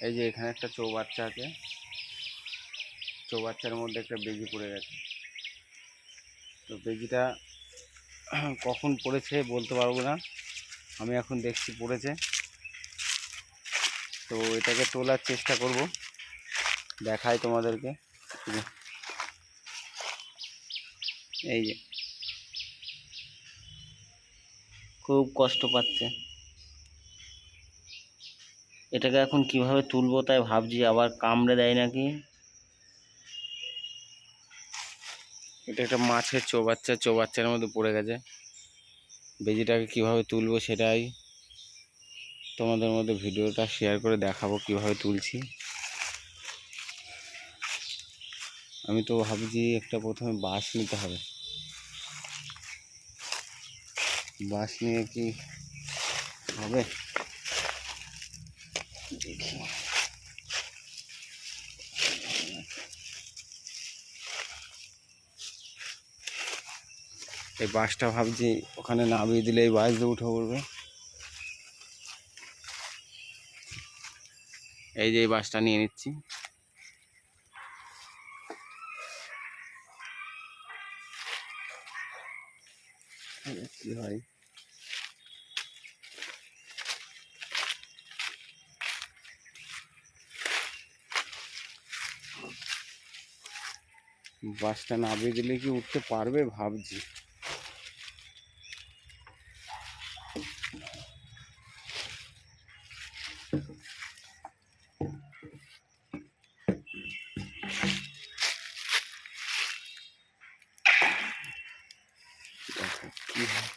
এই যে এখানে একটা চৌবাচ্চা আছে। চৌবাচ্চার মধ্যে একটা বেজি পড়ে গেছে। তো বেজিটা কখন পড়েছে বলতে পারব না। আমি এখন দেখছি পড়েছে। তো এটাকে তোলার চেষ্টা করব। দেখাই তোমাদেরকে। এই যে। এই যে খুব কষ্ট পাচ্ছে। এটাকে এখন কীভাবে তুলবো তাই ভাবছি, আবার কামড়ে দেয় নাকি? এটা একটা মাছের চৌবাচ্চা, চৌবাচ্চার মধ্যে পড়ে গেছে। বেজিটাকে কীভাবে তুলবো সেটাই তোমাদের মধ্যে ভিডিওটা শেয়ার করে দেখাবো কীভাবে তুলছি। আমি তো ভাবছি একটা প্রথমে বাঁশ নিতে হবে। বাঁশ নিয়ে কি হবে? দেখি। এই বাসটা ভাবছি ওখানে নামিয়ে দিলে এই বাস দিয়ে উঠে পড়বে। এই যে এই বাসটা নিয়ে নিচ্ছি। কি হয়? বাসটা নামিয়ে দিলে কি উঠতে পারবে ভাবছি। দেখো কি হয়।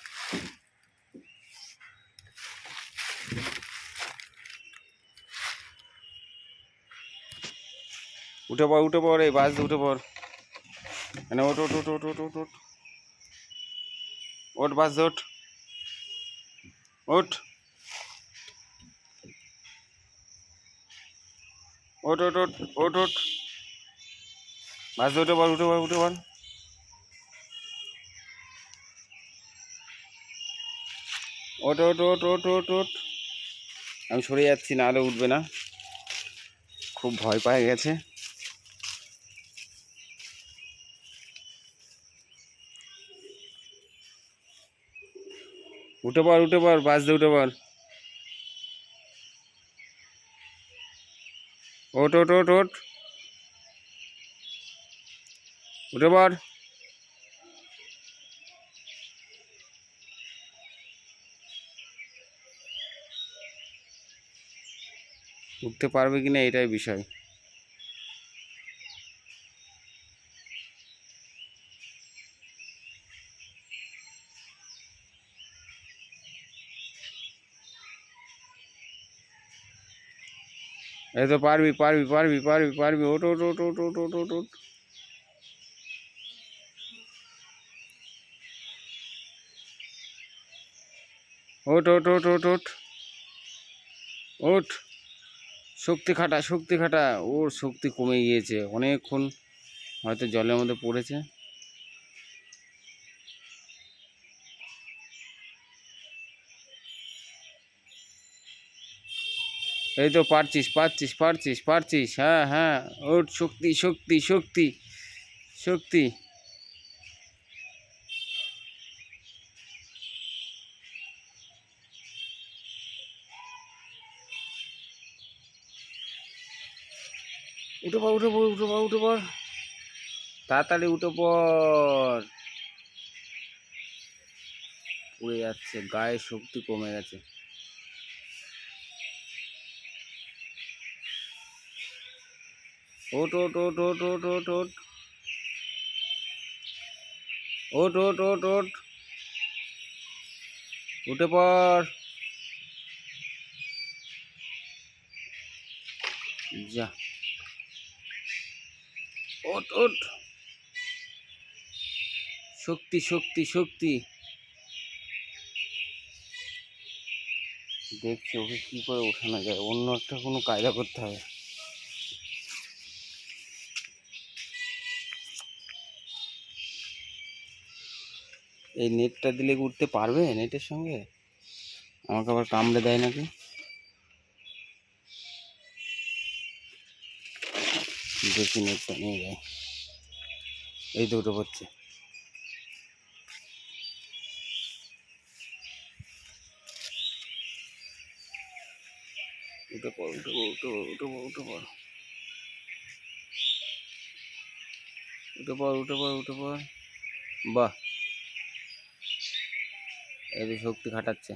উঠে পড় উঠে পড়, এই বাস দিয়ে উঠে পড়। এনে ওঠ ওঠ ওঠ ওঠ ওঠ ওঠ ওঠ ওঠ বাস ওঠ ওঠ ওঠ ওঠ ওঠ ওঠ ওঠ বাস উঠে পড় উঠে পড় উঠে পড় ওঠ ওঠ ওঠ ওঠ ওঠ ওঠ আমি সরে যাচ্ছি নাহলে উঠবে না খুব ভয় পায় গেছে উঠে পড় উঠে পড়, বাস দিয়ে উঠে পড়। ওঠ ওঠ ওঠ ওঠ। উঠে পড়। উঠতে পারবে কিনা এটাই বিষয়। এই তো পারবি পারবি পারবি পারবি পারবি ওট ওট ওট ওট ওট ওট ওট ওট ওট ওট ওট ওট ওট ওট শক্তি খাটা শক্তি খাটা। ওর শক্তি কমে গিয়েছে। অনেকক্ষণ হয়তো জলের মধ্যে পড়েছে। এই তো পারছিস পারছিস পারছিস পারছিস। হ্যাঁ হ্যাঁ ওর শক্তি শক্তি শক্তি শক্তি। উঠে পড় উঠে পড় উঠে পড় উঠে পড় তাড়াতাড়ি উঠে পড়ে যাচ্ছে, গায়ে শক্তি কমে গেছে। ওট ওট ওট ওট ওট ওট ওট। ওট ওট ওট ওট। উঠে পড়। যা। ওট ওট। শক্তি শক্তি শক্তি। দেখছি ওকে কি করে ওঠানো যায়। অন্য একটা কোনো কায়দা করতে হবে। এই নেটটা দিলে উঠতে পারবে নেটের সঙ্গে? আমাকে আবার কামড়ে দেয় নাকি? দেখি নেটটা নিয়ে যায় এই দুটো পড়ছে। উঠে পড় উঠে পড় উঠে পড় উঠে পড় উঠে পড়। উঠে পড়, উঠে উঠে বাহ! এই শক্তি খাটাচ্ছে।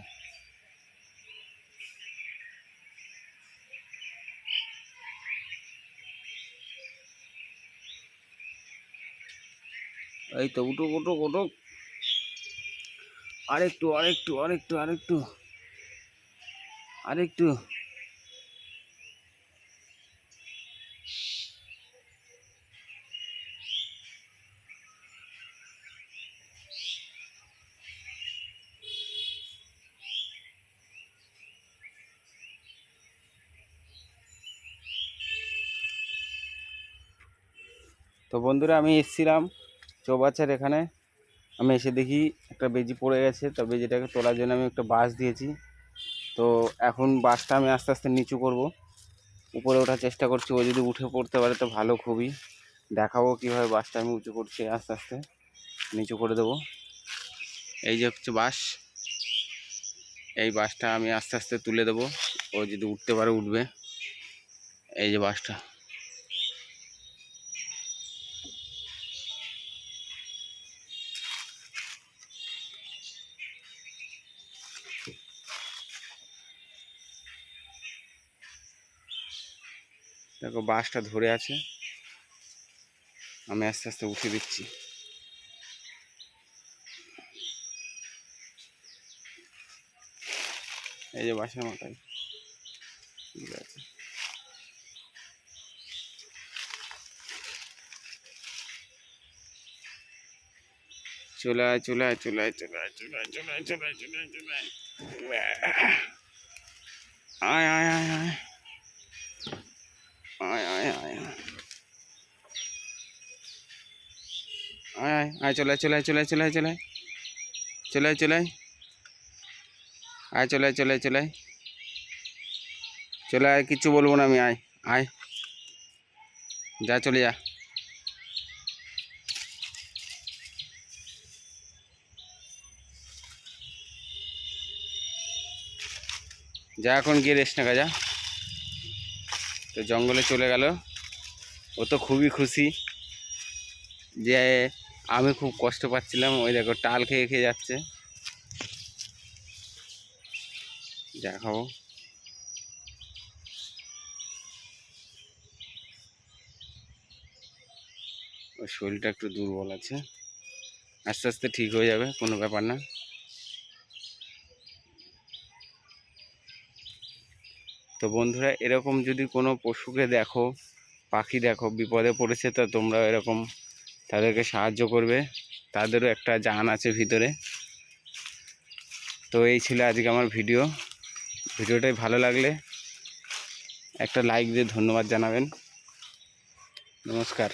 এই তো উঠো উঠো উঠো আরেকটু আরেকটু আরেকটু আরেকটু। আরেকটু। তো বন্ধুরা, আমি এসেছিলাম চৌবাচ্চার এখানে। আমি এসে দেখি একটা বেজি পড়ে গেছে, তো বেজিটাকে তোলার জন্য আমি একটা বাঁশ দিয়েছি। তো এখন বাঁশটা আমি আস্তে আস্তে নিচু করব। উপরে ওঠার চেষ্টা করছি, ও যদি উঠে পড়তে পারে তো ভালো খুবই। দেখাবো কীভাবে বাঁশটা আমি উঁচু করছি আস্তে আস্তে। নিচু করে দেবো। এই যে হচ্ছে বাঁশ। এই বাঁশটা আমি আস্তে আস্তে তুলে দেবো। ও যদি উঠতে পারে, উঠবে। এই যে বাঁশটা। দেখো বাসটা ধরে আছে। আমি আস্তে আস্তে উঠে দিচ্ছি। এই যে বাসার মাথায়। ঠিক আছে। চলে আয় চলে আয় চলে আয় চলে আয় চলে আয় চলে আয় চলে আয় চলে আয় চলে আয়। আয় আয় আয় আয় আয় আয় আয়, চলে চলে চলে চলে চলে চলে চলে আয়। চলে চলে চলে চলে আয়, কিচ্ছু বলব না আমি, আয় আয়। যা, চলে যা। যা, এখন গিয়ে রেস্ট না যা। তো জঙ্গলে চলে গেল। ও তো খুবই খুশি যে আমি খুব কষ্ট পাচ্ছিলাম, ওই দেখো টাল খেয়ে খেয়ে যাচ্ছে। যা খাব ওর শরীরটা একটু দুর্বল আছে। আস্তে আস্তে ঠিক হয়ে যাবে, কোনো ব্যাপার না। তো বন্ধুরা, এরকম যদি কোনো পশুকে দেখো, পাখি দেখো, বিপদে পড়েছে, তো তোমরা এরকম তাদেরকে সাহায্য করবে। তাদেরও একটা জান আছে ভিতরে। তো এই ছিল আজকে আমার ভিডিও। ভিডিওটাই ভালো লাগলে একটা লাইক দিয়ে ধন্যবাদ জানাবেন। নমস্কার।